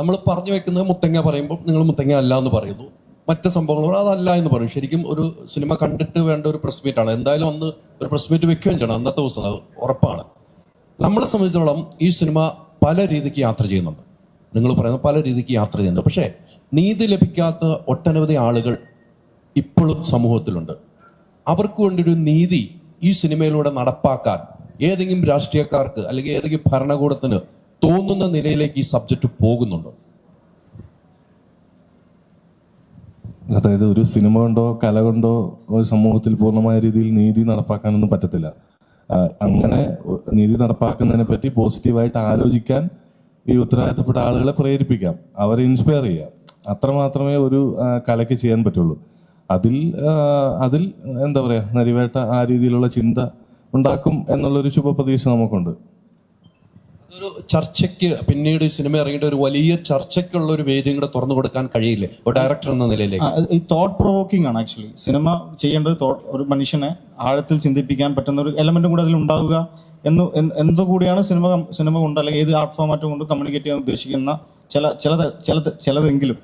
നമ്മൾ പറഞ്ഞു വെക്കുന്നത് മുത്തങ്ങ പറയുമ്പോൾ നിങ്ങൾ മുത്തങ്ങ അല്ല എന്ന് പറയുന്നു. മറ്റ് സംഭവങ്ങൾ അതല്ല എന്ന് പറയും. ശരിക്കും ഒരു സിനിമ കണ്ടിട്ട് വേണ്ട ഒരു പ്രസ് മീറ്റ് ആണ്. എന്തായാലും അന്ന് ഒരു പ്രസ് മീറ്റ് വെക്കുകയും ചെയ്യണം. അന്നത്തെ ദിവസം അത് ഉറപ്പാണ്. നമ്മളെ സംബന്ധിച്ചിടത്തോളം ഈ സിനിമ പല രീതിക്ക് യാത്ര ചെയ്യുന്നുണ്ട്. നിങ്ങൾ പറയുന്ന പല രീതിക്ക് യാത്ര ചെയ്യുന്നുണ്ട്. പക്ഷേ നീതി ലഭിക്കാത്ത ഒട്ടനവധി ആളുകൾ ഇപ്പോഴും സമൂഹത്തിലുണ്ട്. അവർക്ക് വേണ്ടിയൊരു നീതി ഈ സിനിമയിലൂടെ നടപ്പാക്കാൻ ഏതെങ്കിലും രാഷ്ട്രീയക്കാർക്ക് അല്ലെങ്കിൽ ഏതെങ്കിലും ഭരണകൂടത്തിന് തോന്നുന്ന നിലയിലേക്ക് ഈ സബ്ജക്റ്റ് പോകുന്നുണ്ടോ? അതായത് ഒരു സിനിമ കൊണ്ടോ കല കൊണ്ടോ ഒരു സമൂഹത്തിൽ പൂർണമായ രീതിയിൽ നീതി നടപ്പാക്കാനൊന്നും പറ്റത്തില്ല. അങ്ങനെ നീതി നടപ്പാക്കുന്നതിനെ പറ്റി പോസിറ്റീവായിട്ട് ആലോചിക്കാൻ ഈ ഉത്തരവാദിത്തപ്പെട്ട ആളുകളെ പ്രേരിപ്പിക്കാം. അവരെ ഇൻസ്പയർ ചെയ്യാം. അത്ര മാത്രമേ ഒരു കലയ്ക്ക് ചെയ്യാൻ പറ്റുള്ളൂ. അതിൽ അതിൽ എന്താ പറയുക നരിവേട്ട ആ രീതിയിലുള്ള ചിന്ത ഉണ്ടാക്കും എന്നുള്ളൊരു ശുഭപ്രതീക്ഷ നമുക്കുണ്ട്. അതൊരു ചർച്ചയ്ക്ക് പിന്നീട് സിനിമ ഇറങ്ങിയിട്ട് ഒരു വലിയ ചർച്ചയ്ക്കുള്ള ഒരു വേദിയും കൂടെ തുറന്നു കൊടുക്കാൻ കഴിയില്ലേ? ഒരു ഡയറക്ടർ എന്ന നിലയിലേക്ക്. ഈ തോട്ട് പ്രൊവോക്കിംഗ് ആണ് ആക്ച്വലി സിനിമ ചെയ്യേണ്ടത് ഒരു മനുഷ്യനെ ആഴത്തിൽ ചിന്തിപ്പിക്കാൻ പറ്റുന്ന ഒരു എലമെന്റ് കൂടെ അതിൽ ഉണ്ടാവുക എന്ന് എന്ത് എന്തുകൂടിയാണ് സിനിമ സിനിമ കൊണ്ട് അല്ലെങ്കിൽ ഏത് ആർട്ട് ഫോമാറ്റം കൊണ്ട് കമ്മ്യൂണിക്കേറ്റ് ചെയ്യാൻ ഉദ്ദേശിക്കുന്ന ചില ചില ചില ചിലതെങ്കിലും.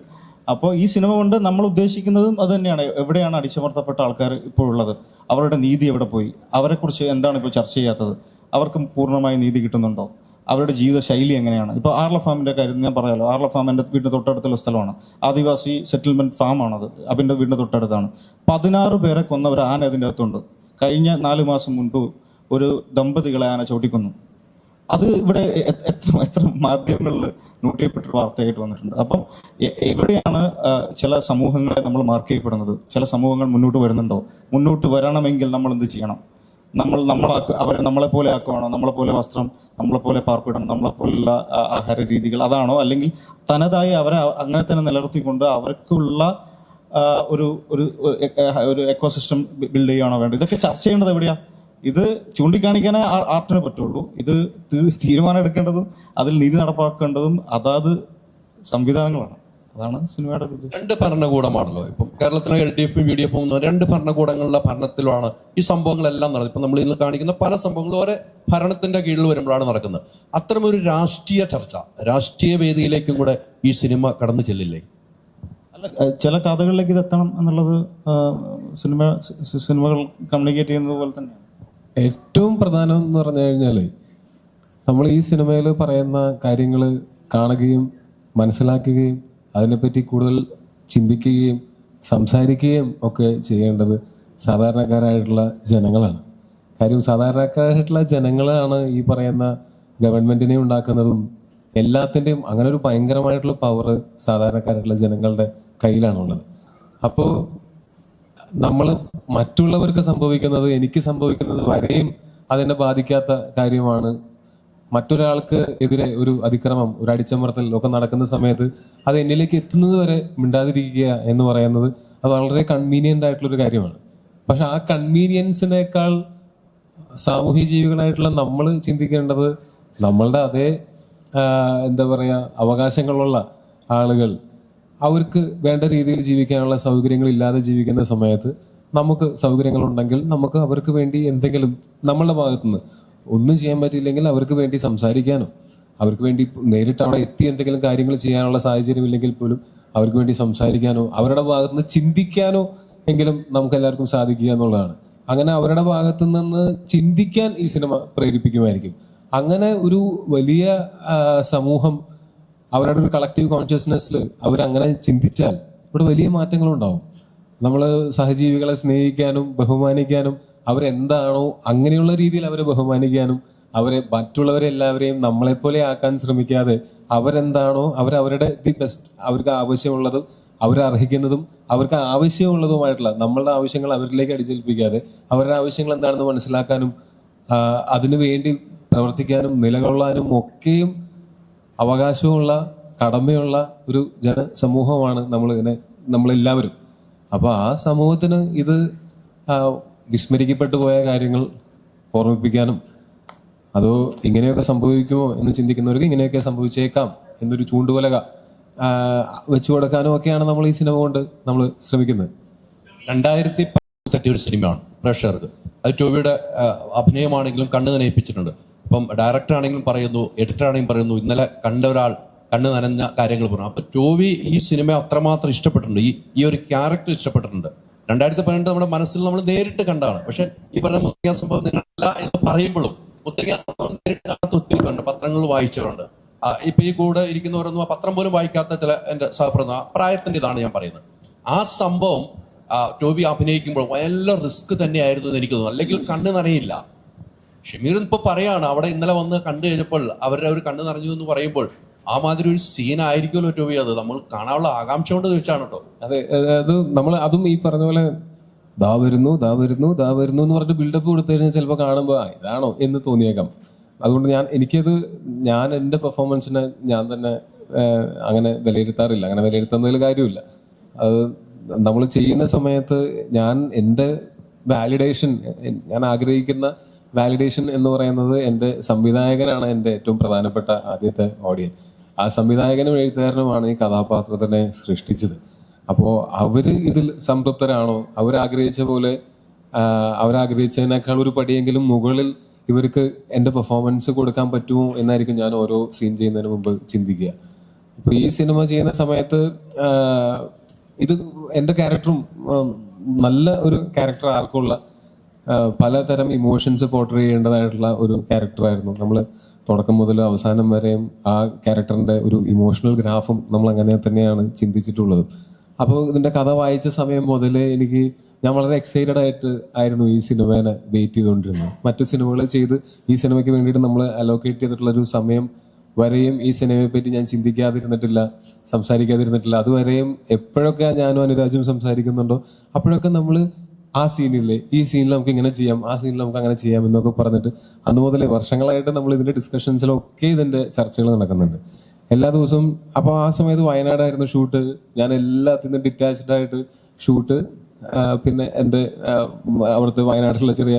അപ്പോൾ ഈ സിനിമ കൊണ്ട് നമ്മൾ ഉദ്ദേശിക്കുന്നതും അത് തന്നെയാണ്. എവിടെയാണ് അടിച്ചമർത്തപ്പെട്ട ആൾക്കാർ ഇപ്പോൾ ഉള്ളത്? അവരുടെ നീതി എവിടെ പോയി? അവരെക്കുറിച്ച് എന്താണ് ഇപ്പോൾ ചർച്ച ചെയ്യാത്തത്? അവർക്കും പൂർണമായി നീതി കിട്ടുന്നുണ്ടോ? അവരുടെ ജീവിത ശൈലി എങ്ങനെയാണ്? ഇപ്പോൾ ആർല ഫാമിന്റെ കാര്യം ഞാൻ പറയാമല്ലോ ആർല ഫാം എന്റെ വീടിന്റെ തൊട്ടടുത്തുള്ള സ്ഥലമാണ്. ആദിവാസി സെറ്റിൽമെന്റ് ഫാമാണത് അബിന്റെ വീടിന്റെ തൊട്ടടുത്താണ്. പതിനാറ് പേരെ കൊന്ന ഒരു ആന അതിന്റെ അകത്തുണ്ട്. കഴിഞ്ഞ നാല് മാസം മുൻപ് ഒരു ദമ്പതികളെ ആന ചവിട്ടിക്കൊന്നു. അത് ഇവിടെ എത്ര എത്ര മാധ്യമങ്ങളിൽ നോട്ട് ചെയ്യപ്പെട്ട വാർത്തയായിട്ട് വന്നിട്ടുണ്ട്. അപ്പം എവിടെയാണ് ചില സമൂഹങ്ങളെ നമ്മൾ മാർക്ക് ചെയ്യപ്പെടുന്നത്? ചില സമൂഹങ്ങൾ മുന്നോട്ട് വരുന്നുണ്ടോ? മുന്നോട്ട് വരണമെങ്കിൽ നമ്മൾ എന്ത് ചെയ്യണം? നമ്മൾ നമ്മളെ അവരെ നമ്മളെ പോലെ ആക്കുവാണോ? നമ്മളെ പോലെ വസ്ത്രം നമ്മളെ പോലെ പാർപ്പിടം നമ്മളെ പോലുള്ള ആഹാര രീതികൾ അതാണോ? അല്ലെങ്കിൽ തനതായി അവരെ അങ്ങനെ തന്നെ നിലനിർത്തിക്കൊണ്ട് അവർക്കുള്ള ഒരു ഒരു ഒരു എക്കോസിസ്റ്റം ബിൽഡ് ചെയ്യുകയാണോ വേണ്ടത്? ഇതൊക്കെ ചർച്ച ചെയ്യേണ്ടത് എവിടെയാ? ഇത് ചൂണ്ടിക്കാണിക്കാനേ ആർട്ടിന് പറ്റുള്ളൂ. ഇത് തീരുമാനം എടുക്കേണ്ടതും അതിൽ നീതി നടപ്പാക്കേണ്ടതും അതാത് സംവിധാനങ്ങളാണ്. അതാണ് സിനിമയുടെ രണ്ട് ഭരണകൂടമാണല്ലോ ഇപ്പം. കേരളത്തിലെ എൽ ഡി എഫും യു ഡി എഫും രണ്ട് ഭരണകൂടങ്ങളുടെ ഭരണത്തിലാണ് ഈ സംഭവങ്ങളെല്ലാം നടന്നത്. ഇപ്പം നമ്മൾ ഇന്ന് കാണിക്കുന്ന പല സംഭവങ്ങളും ഒരേ ഭരണത്തിന്റെ കീഴിൽ വരുമ്പോഴാണ് നടക്കുന്നത്. അത്തരമൊരു രാഷ്ട്രീയ ചർച്ച രാഷ്ട്രീയ വേദിയിലേക്കും കൂടെ ഈ സിനിമ കടന്നു ചെല്ലില്ലേ? അല്ല ചില കഥകളിലേക്ക് ഇത് എത്തണം എന്നുള്ളത് സിനിമ സിനിമകൾ കമ്മ്യൂണിക്കേറ്റ് ചെയ്യുന്നത് പോലെ തന്നെയാണ്. ഏറ്റവും പ്രധാനം എന്ന് പറഞ്ഞു കഴിഞ്ഞാൽ നമ്മൾ ഈ സിനിമയിൽ പറയുന്ന കാര്യങ്ങൾ കാണുകയും മനസ്സിലാക്കുകയും അതിനെപ്പറ്റി കൂടുതൽ ചിന്തിക്കുകയും സംസാരിക്കുകയും ഒക്കെ ചെയ്യേണ്ടത് സാധാരണക്കാരായിട്ടുള്ള ജനങ്ങളാണ്. കാര്യം സാധാരണക്കാരായിട്ടുള്ള ജനങ്ങളാണ് ഈ പറയുന്ന ഗവൺമെന്റിനെ ഉണ്ടാക്കുന്നതും എല്ലാത്തിന്റെയും അങ്ങനെ ഒരു ഭയങ്കരമായിട്ടുള്ള പവർ സാധാരണക്കാരായിട്ടുള്ള ജനങ്ങളുടെ കയ്യിലാണുള്ളത്. അപ്പോൾ നമ്മൾ മറ്റുള്ളവർക്ക് സംഭവിക്കുന്നത് എനിക്ക് സംഭവിക്കുന്നത് വരെയും അതിനെ ബാധിക്കാത്ത കാര്യമാണ് മറ്റൊരാൾക്ക് എതിരെ ഒരു അതിക്രമം ഒരു അടിച്ചമർത്തൽ ഒക്കെ നടക്കുന്ന സമയത്ത് അത് എന്നിലേക്ക് എത്തുന്നത് വരെ മിണ്ടാതിരിക്കുക എന്ന് പറയുന്നത് അത് വളരെ കൺവീനിയന്റ് ആയിട്ടുള്ള ഒരു കാര്യമാണ്. പക്ഷെ ആ കൺവീനിയൻസിനേക്കാൾ സാമൂഹ്യ ജീവികളായിട്ടുള്ള നമ്മൾ ചിന്തിക്കേണ്ടത് നമ്മളുടെ അതേ എന്താ പറയുക അവകാശങ്ങളുള്ള ആളുകൾ അവർക്ക് വേണ്ട രീതിയിൽ ജീവിക്കാനുള്ള സൗകര്യങ്ങൾ ഇല്ലാതെ ജീവിക്കുന്ന സമയത്ത് നമുക്ക് സൗകര്യങ്ങളുണ്ടെങ്കിൽ നമുക്ക് അവർക്ക് വേണ്ടി എന്തെങ്കിലും നമ്മളുടെ ഭാഗത്തുനിന്ന് ഒന്നും ചെയ്യാൻ പറ്റിയില്ലെങ്കിൽ അവർക്ക് വേണ്ടി സംസാരിക്കാനോ അവർക്ക് വേണ്ടി നേരിട്ട് അവിടെ എത്തി എന്തെങ്കിലും കാര്യങ്ങൾ ചെയ്യാനുള്ള സാഹചര്യം ഇല്ലെങ്കിൽ പോലും അവർക്ക് വേണ്ടി സംസാരിക്കാനോ അവരുടെ ഭാഗത്തുനിന്ന് ചിന്തിക്കാനോ എങ്കിലും നമുക്ക് എല്ലാവർക്കും സാധിക്കുക എന്നുള്ളതാണ്. അങ്ങനെ അവരുടെ ഭാഗത്തു നിന്ന് ചിന്തിക്കാൻ ഈ സിനിമ പ്രേരിപ്പിക്കുമായിരിക്കും. അങ്ങനെ ഒരു വലിയ സമൂഹം അവരുടെ ഒരു കളക്റ്റീവ് കോൺഷ്യസ്നെസ്സിൽ അവരങ്ങനെ ചിന്തിച്ചാൽ ഇവിടെ വലിയ മാറ്റങ്ങളുണ്ടാവും. നമ്മൾ സഹജീവികളെ സ്നേഹിക്കാനും ബഹുമാനിക്കാനും അവരെന്താണോ അങ്ങനെയുള്ള രീതിയിൽ അവരെ ബഹുമാനിക്കാനും അവരെ മറ്റുള്ളവരെ എല്ലാവരെയും നമ്മളെപ്പോലെ ആക്കാൻ ശ്രമിക്കാതെ അവരെന്താണോ അവരവരുടെ ദി ബെസ്റ്റ് അവർക്ക് ആവശ്യമുള്ളതും അവരർഹിക്കുന്നതും അവർക്ക് ആവശ്യമുള്ളതുമായിട്ടുള്ള നമ്മളുടെ ആവശ്യങ്ങൾ അവരിലേക്ക് അടിച്ചേൽപ്പിക്കാതെ അവരുടെ ആവശ്യങ്ങൾ എന്താണെന്ന് മനസ്സിലാക്കാനും അതിനു വേണ്ടി പ്രവർത്തിക്കാനും നിലകൊള്ളാനും ഒക്കെയും അവകാശമുള്ള കടമയുള്ള ഒരു ജനസമൂഹമാണ് നമ്മൾ ഇതിനെ നമ്മളെല്ലാവരും. അപ്പോൾ ആ സമൂഹത്തിന് ഇത് വിസ്മരിക്കപ്പെട്ടു പോയ കാര്യങ്ങൾ ഓർമ്മിപ്പിക്കാനും അതോ ഇങ്ങനെയൊക്കെ സംഭവിക്കുമോ എന്ന് ചിന്തിക്കുന്നവർക്ക് ഇങ്ങനെയൊക്കെ സംഭവിച്ചേക്കാം എന്നൊരു ചൂണ്ടുവലക ആ, വെച്ചു കൊടുക്കാനും ഒക്കെയാണ് നമ്മൾ ഈ സിനിമ കൊണ്ട് നമ്മൾ ശ്രമിക്കുന്നത്. രണ്ടായിരത്തി തട്ടിയ ഒരു സിനിമയാണ് പ്രേക്ഷകർക്ക്. അത് ടോവിയുടെ അഭിനയമാണെങ്കിലും കണ്ണു നനയിപ്പിച്ചിട്ടുണ്ട്. ഇപ്പം ഡയറക്ടർ ആണെങ്കിലും പറയുന്നു എഡിറ്റർ ആണെങ്കിലും പറയുന്നു ഇന്നലെ കണ്ട ഒരാൾ കണ്ണ് നനഞ്ഞ കാര്യങ്ങൾ പറഞ്ഞു. അപ്പൊ ടോവി ഈ സിനിമ അത്രമാത്രം ഇഷ്ടപ്പെട്ടിട്ടുണ്ട്. ഈ ഈ ഒരു ക്യാരക്ടർ ഇഷ്ടപ്പെട്ടിട്ടുണ്ട്. രണ്ടായിരത്തി പതിനെട്ട് നമ്മുടെ മനസ്സിൽ നമ്മൾ നേരിട്ട് കണ്ടാണ്. പക്ഷെ ഈ പറഞ്ഞ മുത്തങ്ങ സംഭവം നിങ്ങളല്ല എന്ന് പറയുമ്പോഴും മുത്തങ്ങ സംഭവം നേരിട്ട് കാണാത്ത ഒത്തിരി പേരുണ്ട് പത്രങ്ങൾ വായിച്ചവരുണ്ട്. ഇപ്പൊ ഈ കൂടെ ഇരിക്കുന്നവരൊന്നും ആ പത്രം പോലും വായിക്കാത്ത ചില എന്റെ സഹപ്രദ പ്രായത്തിന്റെ ഇതാണ് ഞാൻ പറയുന്നത്. ആ സംഭവം ടോബി അഭിനയിക്കുമ്പോൾ വല്ല റിസ്ക് തന്നെയായിരുന്നു എന്ന് എനിക്ക് തോന്നുന്നു. അല്ലെങ്കിൽ കണ്ണ് നിറയില്ല ഷമീർ ഇപ്പൊ പറയാണ് അവിടെ ഇന്നലെ വന്ന് കണ്ടു കഴിഞ്ഞപ്പോൾ അവരുടെ ഒരു കണ്ണ് നിറഞ്ഞു എന്ന് പറയുമ്പോൾ ആ മാതിരി ഒരു സീൻ ആയിരിക്കുമല്ലോ ടോബി അത്. നമ്മൾ കാണാനുള്ള ആകാംക്ഷ കൊണ്ട് ചോദിച്ചാണ് കേട്ടോ. അതെ അത് നമ്മൾ അതും ഈ പറഞ്ഞ പോലെ ദാ വരുന്നു ദാ വരുന്നു ദാ വരുന്നു എന്ന് പറഞ്ഞിട്ട് ബിൽഡപ്പ് കൊടുത്തു കഴിഞ്ഞാൽ ചിലപ്പോൾ കാണുമ്പോൾ ഇതാണോ? എന്ന് തോന്നിയേക്കാം. അതുകൊണ്ട് ഞാൻ എനിക്കത് ഞാൻ എന്റെ പെർഫോമൻസിനെ ഞാൻ തന്നെ അങ്ങനെ വിലയിരുത്താറില്ല. അങ്ങനെ വിലയിരുത്തുന്നതിൽ കാര്യമില്ല. അത് നമ്മൾ ചെയ്യുന്ന സമയത്ത് ഞാൻ എന്റെ വാലിഡേഷൻ ഞാൻ ആഗ്രഹിക്കുന്ന വാലിഡേഷൻ എന്ന് പറയുന്നത് എന്റെ സംവിധായകനാണ് എന്റെ ഏറ്റവും പ്രധാനപ്പെട്ട ആദ്യത്തെ ഓഡിയൻസ് ആ സംവിധായകനും എഴുത്തുകാരനുമാണ് ഈ കഥാപാത്രത്തിനെ സൃഷ്ടിച്ചത്. അപ്പോൾ അവർ ഇതിൽ സംതൃപ്തരാണോ? അവരാഗ്രഹിച്ച പോലെ അവരാഗ്രഹിച്ചതിനേക്കാൾ ഒരു പടിയെങ്കിലും മുകളിൽ ഇവർക്ക് എന്റെ പെർഫോമൻസ് കൊടുക്കാൻ പറ്റുമോ എന്നായിരിക്കും ഞാൻ ഓരോ സീൻ ചെയ്യുന്നതിന് മുമ്പ് ചിന്തിക്കുക. അപ്പൊ ഈ സിനിമ ചെയ്യുന്ന സമയത്ത് ഇത് എന്റെ ക്യാരക്ടറും നല്ല ഒരു ക്യാരക്ടർ ആർക്കുള്ള പലതരം ഇമോഷൻസ് പോർട്ടർ ചെയ്യേണ്ടതായിട്ടുള്ള ഒരു ക്യാരക്ടറായിരുന്നു നമ്മൾ തുടക്കം മുതൽ അവസാനം വരെയും ആ ക്യാരക്ടറിന്റെ ഒരു ഇമോഷണൽ ഗ്രാഫും നമ്മൾ അങ്ങനെ തന്നെയാണ് ചിന്തിച്ചിട്ടുള്ളത്. അപ്പോൾ ഇതിന്റെ കഥ വായിച്ച സമയം മുതൽ എനിക്ക് ഞാൻ വളരെ എക്സൈറ്റഡ് ആയിട്ട് ആയിരുന്നു ഈ സിനിമേനെ വെയിറ്റ് ചെയ്തുകൊണ്ടിരുന്നത്. മറ്റു സിനിമകൾ ചെയ്ത് ഈ സിനിമയ്ക്ക് വേണ്ടിയിട്ട് നമ്മൾ അലോക്കേറ്റ് ചെയ്തിട്ടുള്ള ഒരു സമയം വരെയും ഈ സിനിമയെ പറ്റി ഞാൻ ചിന്തിക്കാതിരുന്നിട്ടില്ല സംസാരിക്കാതിരുന്നിട്ടില്ല. അതുവരെയും എപ്പോഴൊക്കെ ഞാനും അനുരാജും സംസാരിക്കുന്നുണ്ടോ അപ്പോഴൊക്കെ നമ്മൾ ആ സീനില്ലേ ഈ സീനിൽ നമുക്ക് ഇങ്ങനെ ചെയ്യാം ആ സീനിൽ നമുക്ക് അങ്ങനെ ചെയ്യാം എന്നൊക്കെ പറഞ്ഞിട്ട് അന്ന് മുതലേ വർഷങ്ങളായിട്ട് നമ്മൾ ഇതിന്റെ ഡിസ്കഷൻസിലൊക്കെ ഇതിന്റെ ചർച്ചകൾ നടക്കുന്നുണ്ട്. എല്ലാ ദിവസവും അപ്പോൾ ആ സമയത്ത് വയനാടായിരുന്നു ഷൂട്ട്. ഞാൻ എല്ലാത്തിൽ നിന്നും ഡിറ്റാച്ച്ഡ് ആയിട്ട് ഷൂട്ട്. പിന്നെ എന്റെ അവിടുത്തെ വയനാട്ടിലുള്ള ചെറിയ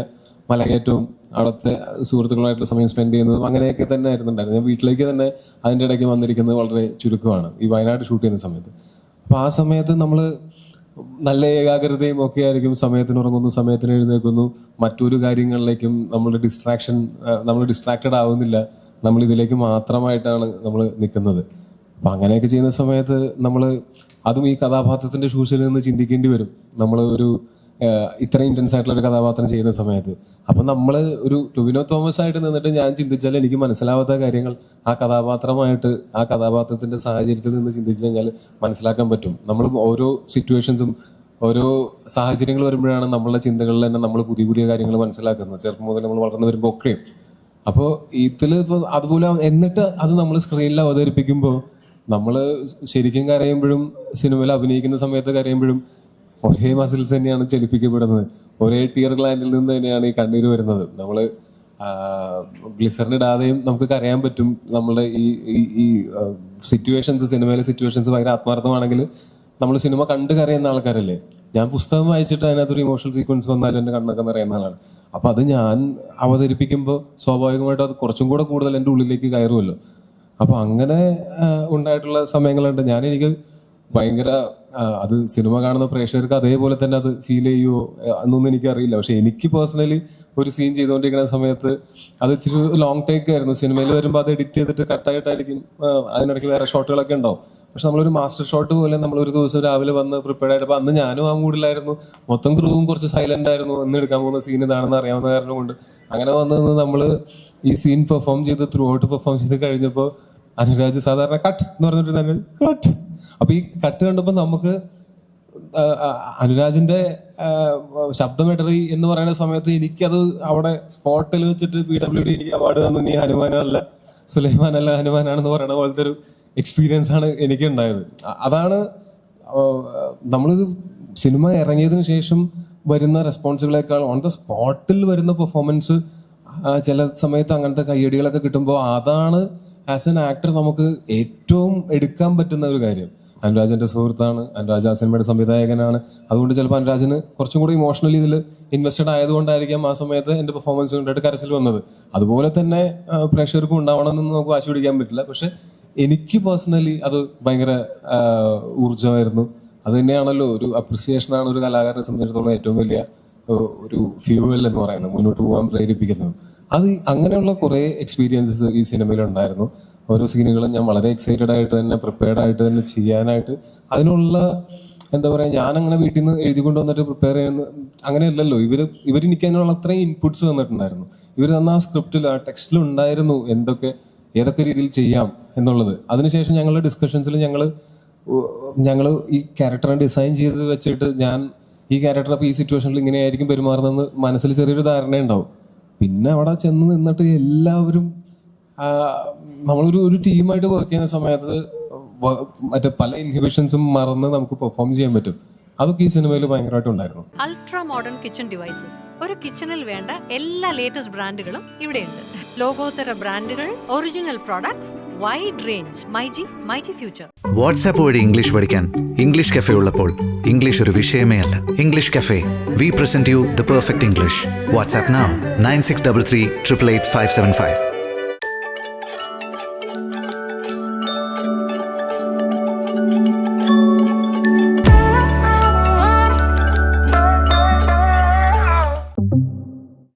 മലകയറ്റവും അവിടുത്തെ സുഹൃത്തുക്കളുമായിട്ടുള്ള സമയം സ്പെൻഡ് ചെയ്യുന്നതും അങ്ങനെയൊക്കെ തന്നെ ആയിരുന്നുണ്ടായിരുന്നു. ഞാൻ വീട്ടിലേക്ക് തന്നെ അതിന്റെ ഇടയ്ക്ക് വന്നിരിക്കുന്നത് വളരെ ചുരുക്കമാണ്. ഈ വയനാട് ഷൂട്ട് ചെയ്യുന്ന സമയത്ത്. അപ്പോൾ ആ സമയത്ത് നമ്മൾ നല്ല ഏകാഗ്രതയും ഒക്കെ ആയിരിക്കും സമയത്തിന് ഉറങ്ങുന്നു സമയത്തിന് എഴുന്നേൽക്കുന്നു. മറ്റൊരു കാര്യങ്ങളിലേക്കും നമ്മൾ ഡിസ്ട്രാക്ഷൻ നമ്മൾ ഡിസ്ട്രാക്റ്റഡ് ആവുന്നില്ല. നമ്മൾ ഇതിലേക്ക് മാത്രമായിട്ടാണ് നമ്മൾ നിൽക്കുന്നത്. അപ്പം അങ്ങനെയൊക്കെ ചെയ്യുന്ന സമയത്ത് നമ്മൾ അതും ഈ കഥാപാത്രത്തിന്റെ ഷൂസിൽ നിന്ന് ചിന്തിക്കേണ്ടി വരും. നമ്മൾ ഒരു ഏഹ്, ഇന്റൻസ് ആയിട്ടുള്ള ഒരു കഥാപാത്രം ചെയ്യുന്ന സമയത്ത്. അപ്പൊ നമ്മൾ ഒരു ടുവിനോ തോമസ് ആയിട്ട് നിന്നിട്ട് ഞാൻ ചിന്തിച്ചാൽ എനിക്ക് മനസ്സിലാവാത്ത കാര്യങ്ങൾ ആ കഥാപാത്രമായിട്ട് ആ കഥാപാത്രത്തിന്റെ സാഹചര്യത്തിൽ നിന്ന് ചിന്തിച്ചു കഴിഞ്ഞാൽ മനസ്സിലാക്കാൻ പറ്റും. നമ്മൾ ഓരോ സിറ്റുവേഷൻസും ഓരോ സാഹചര്യങ്ങൾ വരുമ്പോഴാണ് നമ്മളുടെ ചിന്തകളിൽ തന്നെ നമ്മൾ പുതിയ പുതിയ കാര്യങ്ങൾ മനസ്സിലാക്കുന്നത്. ചെറുപ്പം മുതൽ നമ്മൾ വളർന്നു വരുമ്പോൾ ഒക്കെയും. അപ്പോൾ ഇതിൽ ഇപ്പോൾ അതുപോലെ എന്നിട്ട് അത് നമ്മൾ സ്ക്രീനിൽ അവതരിപ്പിക്കുമ്പോൾ നമ്മൾ ശരിക്കും കരയുമ്പോഴും സിനിമയിൽ അഭിനയിക്കുന്ന സമയത്ത് കരയുമ്പോഴും ഒരേ മസിൽസ് തന്നെയാണ് ചലിപ്പിക്കപ്പെടുന്നത്. ഒരേ ടിയർ ഗ്ലാൻഡിൽ നിന്ന് തന്നെയാണ് ഈ കണ്ണീര് വരുന്നത്. നമ്മൾ ഗ്ലിസറിൻ ഇടാതെയും നമുക്ക് കരയാൻ പറ്റും. നമ്മുടെ ഈ ഈ- സിറ്റുവേഷൻസ് സിനിമയിലെ സിറ്റുവേഷൻസ് ഭയങ്കര ആത്മാർത്ഥമാണെങ്കിൽ നമ്മൾ സിനിമ കണ്ട് കരയുന്ന ആൾക്കാരല്ലേ? ഞാൻ പുസ്തകം വായിച്ചിട്ട് അതിനകത്തൊരു ഇമോഷണൽ സീക്വൻസ് വന്നാലും എന്റെ കണ്ണൊക്കെ നിറയുന്ന ആളാണ്. അപ്പൊ അത് ഞാൻ അവതരിപ്പിക്കുമ്പോൾ സ്വാഭാവികമായിട്ടും അത് കുറച്ചും കൂടെ കൂടുതൽ എന്റെ ഉള്ളിലേക്ക് കയറുമല്ലോ. അപ്പോൾ അങ്ങനെ ഉണ്ടായിട്ടുള്ള സമയങ്ങളുണ്ട്. ഞാൻ എനിക്ക് ഭയങ്കര അത് സിനിമ കാണുന്ന പ്രേക്ഷകർക്ക് അതേപോലെ തന്നെ അത് ഫീൽ ചെയ്യുമോ എന്നൊന്നും എനിക്കറിയില്ല. പക്ഷെ എനിക്ക് പേഴ്സണലി ഒരു സീൻ ചെയ്തുകൊണ്ടിരിക്കുന്ന സമയത്ത് അത് ഇച്ചിരി ലോങ് ടേക്ക് ആയിരുന്നു. സിനിമയിൽ വരുമ്പോൾ അത് എഡിറ്റ് ചെയ്തിട്ട് കട്ടായിട്ടായിരിക്കും അതിനിടയ്ക്ക് വേറെ ഷോട്ടുകളൊക്കെ ഉണ്ടാവും. പക്ഷെ നമ്മളൊരു മാസ്റ്റർ ഷോട്ട് പോലെ നമ്മൾ ഒരു ദിവസം രാവിലെ വന്ന് പ്രിപ്പയർഡ് ആയിട്ട് അപ്പൊ അന്ന് ഞാനും ആ മൂഡിലായിരുന്നു മൊത്തം ക്രൂവും കുറച്ച് സൈലന്റ് ആയിരുന്നു. ഇന്ന് എടുക്കാൻ പോകുന്ന സീൻ ഇതാണെന്ന് അറിയാവുന്ന കാരണം കൊണ്ട് അങ്ങനെ വന്ന് നമ്മൾ ഈ സീൻ പെർഫോം ചെയ്ത് ത്രൂ ഔട്ട് പെർഫോം ചെയ്ത് കഴിഞ്ഞപ്പോൾ അനുരാജ് സാധാരണ കട്ട് എന്ന് പറഞ്ഞിട്ട് തന്നെ കട്ട് അപ്പൊ ഈ കട്ട് കണ്ടപ്പോൾ നമുക്ക് അനുരാജിന്റെ ശബ്ദമെടറി എന്ന് പറയുന്ന സമയത്ത് എനിക്കത് അവിടെ സ്പോട്ടിൽ വെച്ചിട്ട് പി ഡബ്ല്യു ഡി എനിക്ക് അവാർഡ് തന്നു നീ ഹനുമാനല്ല സുലൈമാൻ അല്ല ഹനുമാനാണെന്ന് പറയുന്ന പോലത്തെ ഒരു എക്സ്പീരിയൻസ് ആണ് എനിക്ക് ഉണ്ടായത് അതാണ് നമ്മളിത് സിനിമ ഇറങ്ങിയതിനു ശേഷം വരുന്ന റെസ്പോൺസിബിളേക്കാൾ ഓൺ ദ സ്പോട്ടിൽ വരുന്ന പെർഫോമൻസ് ചില സമയത്ത് അങ്ങനത്തെ കയ്യടികളൊക്കെ കിട്ടുമ്പോൾ അതാണ് ആസ് എൻ ആക്ടർ നമുക്ക് ഏറ്റവും എടുക്കാൻ പറ്റുന്ന ഒരു കാര്യം. അനുരാജന്റെ സുഹൃത്താണ്. അനുരാജ് ആ സിനിമയുടെ സംവിധായകനാണ്. അതുകൊണ്ട് ചിലപ്പോൾ അനുരാജിന് കുറച്ചും കൂടി ഇമോഷണലി ഇതിൽ ഇൻവെസ്റ്റഡ് ആയതുകൊണ്ടായിരിക്കാം ആ സമയത്ത് എന്റെ പെർഫോമൻസ് കണ്ടിട്ട് കരച്ചിൽ വന്നത്. അതുപോലെ തന്നെ പ്രേക്ഷകർക്കും ഉണ്ടാവണമെന്ന് നമുക്ക് വാശി പിടിക്കാൻ പറ്റില്ല. പക്ഷെ എനിക്ക് പേഴ്സണലി അത് ഭയങ്കര ഊർജമായിരുന്നു. അത് തന്നെയാണല്ലോ ഒരു അപ്രിസിയേഷൻ ആണ് ഒരു കലാകാരനെ സംബന്ധിച്ചിടത്തോളം ഏറ്റവും വലിയ ഒരു ഫ്യൂവൽ എന്ന് പറയുന്നത്. മുന്നോട്ട് പോകാൻ പ്രേരിപ്പിക്കുന്നത്. അത് അങ്ങനെയുള്ള കുറേ എക്സ്പീരിയൻസസ് ഈ സിനിമയിൽ ഉണ്ടായിരുന്നു. ഓരോ സീനുകളും ഞാൻ വളരെ എക്സൈറ്റഡ് ആയിട്ട് തന്നെ പ്രിപ്പയർഡ് ആയിട്ട് തന്നെ ചെയ്യാനായിട്ട് അതിനുള്ള എന്താ പറയാ ഞാൻ അങ്ങനെ വീട്ടിൽ നിന്ന് എഴുതി കൊണ്ടുവന്നിട്ട് പ്രിപ്പയർ ചെയ്യുന്ന അങ്ങനെയല്ലല്ലോ. ഇവർ ഇവർ എനിക്ക് അത്രയും ഇൻപുട്സ് തന്നിട്ടുണ്ടായിരുന്നു. ഇവർ തന്ന ആ സ്ക്രിപ്റ്റിൽ ആ ടെക്സ്റ്റിൽ ഉണ്ടായിരുന്നു എന്തൊക്കെ ഏതൊക്കെ രീതിയിൽ ചെയ്യാം എന്നുള്ളത്. അതിനുശേഷം ഞങ്ങളുടെ ഡിസ്കഷൻസിൽ ഞങ്ങൾ ഞങ്ങൾ ഈ ക്യാരക്ടറിനെ ഡിസൈൻ ചെയ്ത് വെച്ചിട്ട് ഞാൻ ഈ ക്യാരക്ടർ അപ്പോൾ ഈ സിറ്റുവേഷനിൽ ഇങ്ങനെയായിരിക്കും പെരുമാറുന്നതെന്ന് മനസ്സിൽ ചെറിയൊരു ധാരണയുണ്ടാവും. പിന്നെ അവിടെ ചെന്ന് നിന്നിട്ട് എല്ലാവരും നമ്മളൊരു ഒരു ടീമായിട്ട് വർക്ക് ചെയ്യുന്ന സമയത്ത് മറ്റേ പല ഇൻഹിബിഷൻസും മറന്ന് നമുക്ക് പെർഫോം ചെയ്യാൻ പറ്റും. അതൊക്കെ ഈ സിനിമയിൽ ഭയങ്കരമായിട്ട് ഉണ്ടായിരുന്നു. അൾട്രാ മോഡേൺ കിച്ചൺ ഡിവൈസസ് ഒരു കിച്ചണിൽ വേണ്ട എല്ലാ ലേറ്റസ്റ്റ് ബ്രാൻഡുകളും ഇവിടെയുണ്ട്. ലോകോത്തര ബ്രാൻഡുകൾ original products wide range myG myG future WhatsApp വഴി ഇംഗ്ലീഷ് പഠിക്കാൻ ഇംഗ്ലീഷ് കഫേ ഉള്ളപ്പോൾ ഇംഗ്ലീഷ് ഒരു വിഷയമേ അല്ല. English cafe we present you the perfect English WhatsApp nine six double three triple eight five seven five